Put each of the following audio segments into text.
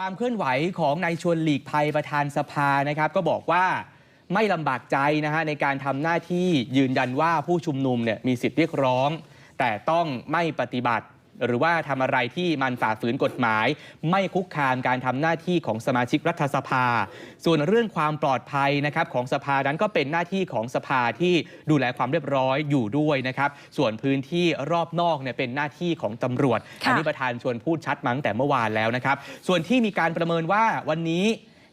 ความเคลื่อนไหวของนายชวนหลีกภัยประธานสภานะครับ ก็บอกว่าไม่ลำบากใจนะฮะในการทำหน้าที่ยืนยันว่าผู้ชุมนุมเนี่ยมีสิทธิเรียกร้อง แต่ต้องไม่ปฏิบัติ หรือว่าทำอะไรที่มันฝ่าฝืนกฎหมาย ไม่คุกคามการทำหน้าที่ของสมาชิกรัฐสภา ส่วนเรื่องความปลอดภัยนะครับของสภานั้นก็เป็นหน้าที่ของสภาที่ดูแลความเรียบร้อยอยู่ด้วยนะครับ ส่วนพื้นที่รอบนอกเนี่ยเป็นหน้าที่ของตำรวจ อันนี้ประธานชวนพูดชัดมั้งแต่เมื่อวานแล้วนะครับ ส่วนที่มีการประเมินว่าวันนี้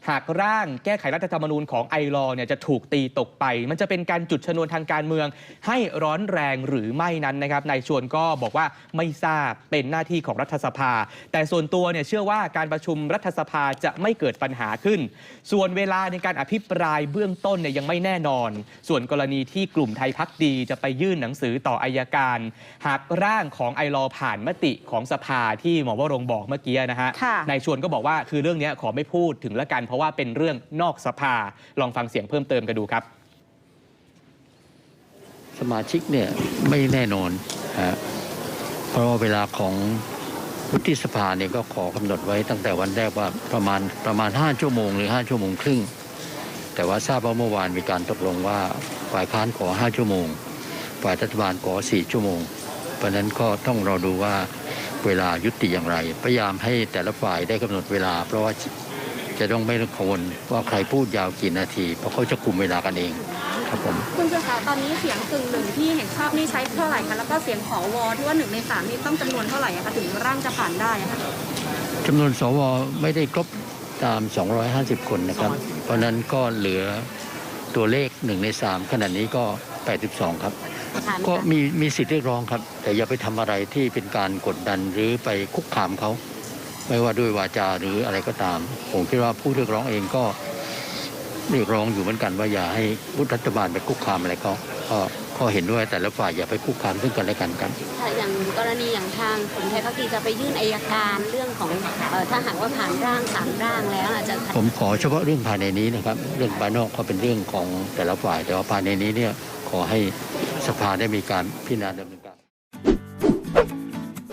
หากร่างแก้ไขรัฐธรรมนูญของไอรอเนี่ยจะถูกตีตกไป มันจะเป็นการจุดชนวนทางการเมือง ให้ร้อนแรงหรือไม่นั้นนะครับนายชวนก็บอกว่าไม่ทราบเป็นหน้าที่ของรัฐสภา แต่ส่วนตัวเนี่ยเชื่อว่าการประชุมรัฐสภาจะไม่เกิดปัญหาขึ้น ส่วนเวลาในการอภิปรายเบื้องต้นเนี่ยยังไม่แน่นอน ส่วนกรณีที่กลุ่มไทยพักดีจะไปยื่นหนังสือต่ออายการ หากร่างของไอรอผ่านมติของสภาที่หมอวรงค์บอกเมื่อกี้นะฮะค่ะนายชวนก็บอกว่าคือเรื่องนี้ขอไม่พูดถึงละกันเพราะว่าเป็นเรื่องนอกสภาลองฟังเสียงเพิ่มเติมกันดูครับ สมาชิกเนี่ยไม่แน่นอนฮะเพราะว่าเวลาของวุฒิสภาเนี่ยก็ขอกำหนดไว้ตั้งแต่วันแรกว่าประมาณประมาณ 5 ชั่วโมงหรือ 5 ชั่วโมงครึ่ง แต่ว่าทราบว่าเมื่อวานมีการตกลงว่าฝ่ายค้านขอ 5 ชั่วโมง ฝ่ายรัฐบาลขอ 4 ชั่วโมง เพราะฉะนั้นก็ต้องรอดูว่าเวลายุติอย่างไร พยายามให้แต่ละฝ่ายได้กำหนดเวลา เพราะว่า จะต้องไม่ต้องกังวลว่าใครพูดยาวกี่นาที เพราะเขาจะคุมเวลากันเองครับผมคุณสุขาตอนนี้เสียงกึ่งหนึ่งที่เห็นชอบนี่ใช้เท่าไหร่คะแล้วก็เสียงขอวอที่ว่าหนึ่งในสามนี่ต้องจำนวนเท่าไหร่อะคะถึงร่างจะผ่านได้อะคะจำนวนสวไม่ได้ครบตาม 250 คนนะครับ เพราะฉะนั้นก็เหลือตัวเลขหนึ่งในสามขณะนี้ก็ 82 ครับผ่านไหมก็คะมีมีสิทธิ์เรียกร้องครับ แต่อย่าไปทำอะไรที่เป็นการกดดันหรือไปคุกคามเขา ไม่ว่าด้วยวาจาหรืออะไรก็ตาม ผมคิดว่าผู้เรียกร้องเองก็เรียกร้องอยู่เหมือนกันว่าอย่าให้วุฒิรัฐบาลไปคุกคามอะไรเขาก็ก็เห็นด้วยแต่ละฝ่ายอย่าไปคุกคามซึ่งกันและกันครับค่ะอย่างกรณีอย่างทางกลุ่มไทยพักดีจะไปยื่นอายการเรื่องของเอ่อถ้าหากว่าผ่านร่างสามร่างแล้วอาจจะผมขอเฉพาะเรื่องภายในนี้นะครับ เรื่องภายนอกก็เป็นเรื่องของแต่ละฝ่าย แต่ว่าภายในนี้เนี่ยขอให้สภาได้มีการพิจารณาดำเนินการ